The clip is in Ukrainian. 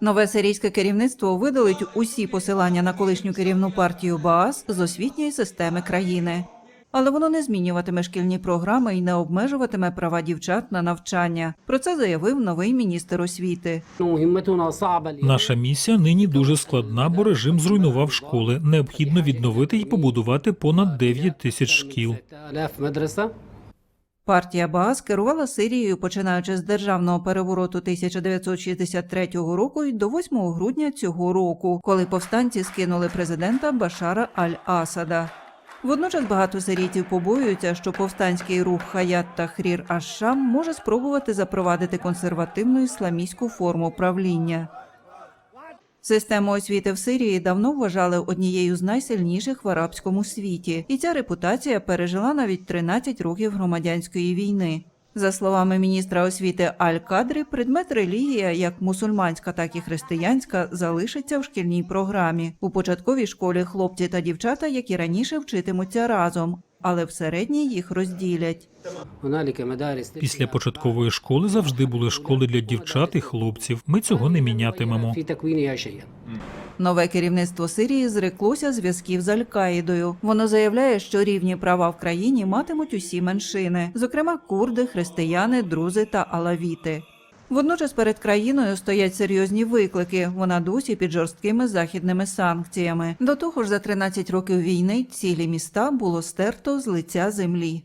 Нове сирійське керівництво видалить усі посилання на колишню керівну партію Баас з освітньої системи країни, але воно не змінюватиме шкільні програми і не обмежуватиме права дівчат на навчання. Про це заявив новий міністр освіти. Наша місія нині дуже складна, бо режим зруйнував школи. Необхідно відновити і побудувати понад 9 тисяч шкіл. Партія Баас керувала Сирією починаючи з державного перевороту 1963 року і до 8 грудня цього року, коли повстанці скинули президента Башара Аль-Асада. Водночас багато сирійців побоюються, що повстанський рух Хаят та Хрір Ашам може спробувати запровадити консервативну ісламістську форму правління. Систему освіти в Сирії давно вважали однією з найсильніших в арабському світі, і ця репутація пережила навіть 13 років громадянської війни. За словами міністра освіти Аль-Кадри, предмет релігія, як мусульманська, так і християнська, залишиться в шкільній програмі. У початковій школі хлопці та дівчата, як і раніше, вчитимуться разом, але в середній їх розділять. Після початкової школи завжди були школи для дівчат і хлопців. Ми цього не мінятимемо. Нове керівництво Сирії зреклося зв'язків з Аль-Каїдою. Воно заявляє, що рівні права в країні матимуть усі меншини, зокрема курди, християни, друзи та алавіти. Водночас перед країною стоять серйозні виклики. Вона досі під жорсткими західними санкціями. До того ж, за 13 років війни цілі міста було стерто з лиця землі.